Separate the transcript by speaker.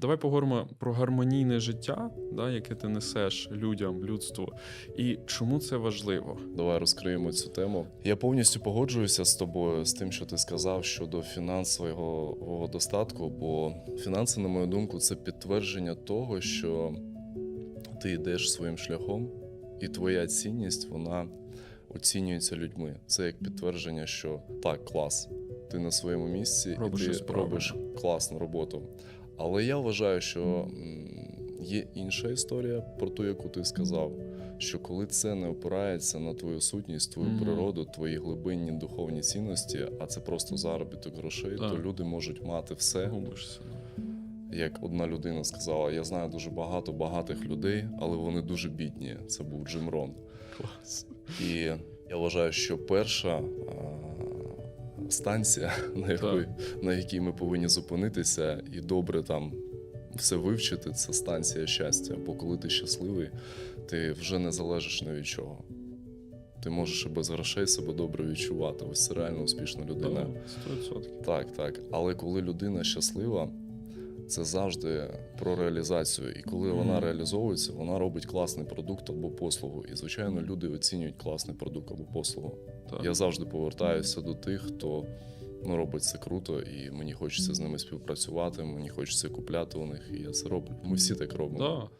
Speaker 1: Давай поговоримо про гармонійне життя, да, яке ти несеш людям, людству, і чому це важливо.
Speaker 2: Давай розкриємо цю тему. Я повністю погоджуюся з тобою з тим, що ти сказав щодо фінансового достатку, бо фінанси, на мою думку, це підтвердження того, що ти йдеш своїм шляхом, і твоя цінність вона оцінюється людьми. Це як підтвердження, що так, клас, ти на своєму місці
Speaker 1: Робиш
Speaker 2: і ти робиш класну роботу. Але я вважаю, що є інша історія про ту, яку ти сказав. Що коли це не опирається на твою сутність, твою
Speaker 1: Мгм.
Speaker 2: природу, твої глибинні духовні цінності, а це просто заробіток грошей, то люди можуть мати все.
Speaker 1: Губишся.
Speaker 2: Як одна людина сказала: я знаю дуже багато багатих людей, але вони дуже бідні. Це був Джим Рон.
Speaker 1: Клас.
Speaker 2: І я вважаю, що перша станція, на, якої, на якій ми повинні зупинитися, і добре там все вивчити, це станція щастя. Бо коли ти щасливий, ти вже не залежиш ні від чого. Ти можеш і без грошей себе добре відчувати. Ось це реально успішна людина.
Speaker 1: Да, 100%.
Speaker 2: Так, так. Але коли людина щаслива, це завжди про реалізацію. І коли вона реалізовується, вона робить класний продукт або послугу. І, звичайно, люди оцінюють класний продукт або послугу.
Speaker 1: Так.
Speaker 2: Я завжди повертаюся до тих, хто ну, робить це круто, і мені хочеться з ними співпрацювати, мені хочеться купляти у них, і я це роблю. Ми всі так робимо.
Speaker 1: Да.